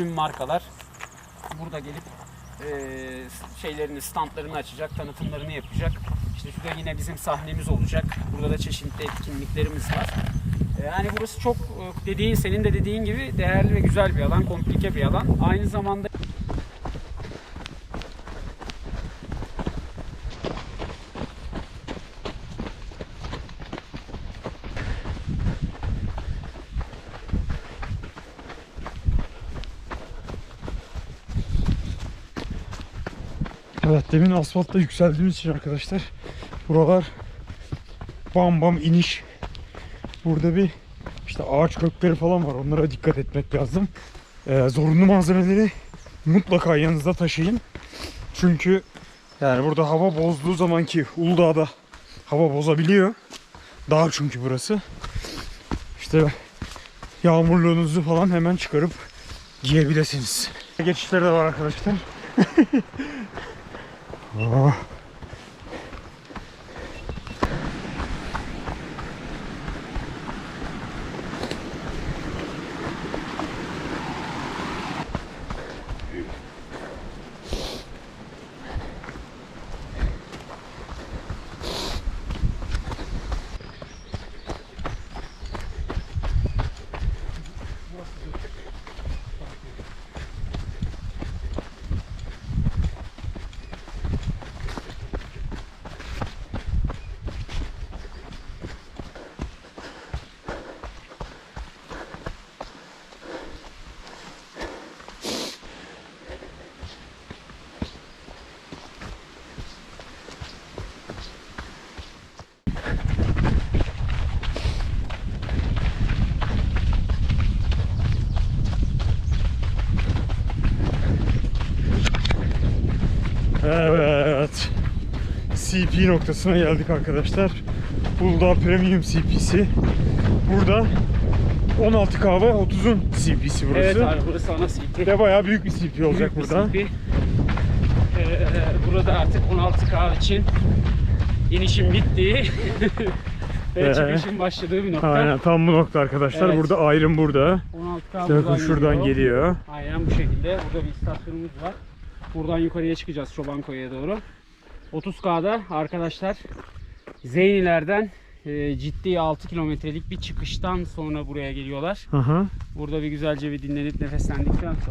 tüm markalar burada gelip e, şeylerini, standlarını açacak, tanıtımlarını yapacak. İşte şurada yine bizim sahnemiz olacak. Burada da çeşitli etkinliklerimiz var. E, Yani burası çok e, dediğin senin de dediğin gibi değerli ve güzel bir alan, komplike bir alan. Aynı zamanda Evet demin asfaltta yükseldiğimiz için arkadaşlar buralar bam bam iniş. Burada bir işte ağaç kökleri falan var. Onlara dikkat etmek lazım. Ee, zorunlu malzemeleri mutlaka yanınızda taşıyın. Çünkü yani burada hava bozduğu zaman ki Uludağ'da hava bozabiliyor. Dağ çünkü burası. İşte yağmurluğunuzu falan hemen çıkarıp giyebilirsiniz. Geçişleri de var arkadaşlar. 哦 Evet. CP noktasına geldik arkadaşlar. Uludağ Premium CP'si. Burada 16 kahve 30'un CP'si burası. evet abi burası ana CP. Ve bayağı büyük bir CP olacak Büyük bir burada. CP. Ee, burada artık 16K için inişin bittiği ve Ee, çıkışın başladığı bir nokta. Aynen tam bu nokta arkadaşlar. Evet. Burada ayrım burada. 16K Bakın buradan şuradan geliyor. geliyor. Aynen bu şekilde. Burada bir istasyonumuz var. Buradan yukarıya çıkacağız Çobankoya'ya doğru. 30K'da arkadaşlar Zeyniler'den e, ciddi 6 kilometrelik bir çıkıştan sonra buraya geliyorlar. Aha. Burada bir güzelce bir dinlenip nefeslendikten sonra